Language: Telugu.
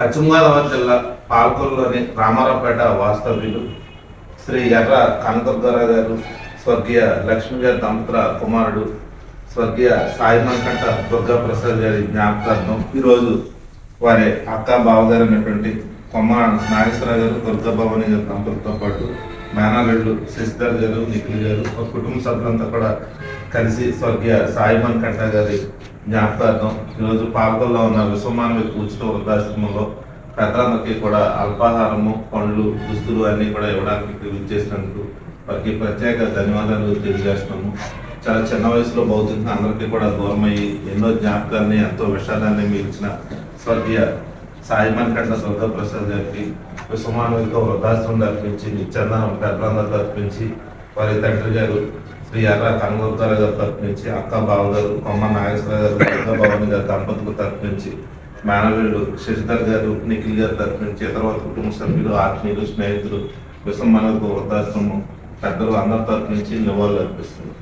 పశ్చిమ గోదావరి జిల్లా పాలకూరులోని రామారావుపేట వాస్తవ్యులు శ్రీ ఎర్ర కనకదుర్గారావు గారు స్వర్గీయ లక్ష్మి గారి దంపతుల కుమారుడు స్వర్గీయ సాయి మణికంఠ దుర్గా ప్రసాద్ గారి జ్ఞాపకార్థం ఈరోజు వారి అక్క బావగారు అనేటువంటి కొమ్మ నాగేశ్వర గారు దుర్గా భవాని గారి దంపతులతో పాటు మేనల్లుళ్ళు శశిధర్ గారు నిఖిల్ గారు ఒక కుటుంబ సభ్యులంతా కూడా కలిసి స్వర్గీయ సాయిబన్ కట్ట గారి జ్ఞాపకార్థం ఈరోజు పాల్గొల్లో ఉన్న విశ్వమానవ ఉచిత వృద్ధాశ్రమంలో పెద్దలందరికీ కూడా అల్పాహారము పండ్లు దుస్తులు అన్నీ కూడా ఇవ్వడానికి ఇక్కడ చేసినందుకు వారికి ప్రత్యేక ధన్యవాదాలు తెలియజేస్తున్నాము. చాలా చిన్న వయసులో భౌతికంగా అందరికీ కూడా దూరం అయ్యి ఎన్నో జ్ఞాపకాన్ని ఎంతో విషాదాన్ని మిగిల్చిన స్వర్గీయ సాయి మణికంఠ దుర్గా ప్రసాద్ గారికి విశ్వమానవితో వృద్ధాశ్రమం అర్పించి నిచ్చందనం పెద్దలందరికీ అర్పించి వారి తండ్రి గారు శ్రీ ఎర్ర కనగోత్తార గారు తరపునుంచి అక్క బావ గారు కొమ్మ నాగేశ్వర గారు దుర్గా భవాని గారు దంపతులకు తరపునుంచి మేనవీరుడు శశిధర్ గారు నిఖిల్ గారు తరపునుంచి ఇతర వారి కుటుంబ సభ్యులు ఆత్మీయులు స్నేహితులు విశ్వమానవిక వృద్ధాశ్రమం. పెద్దలు అందరి తరపు నుంచి నివాళులు అర్పిస్తున్నారు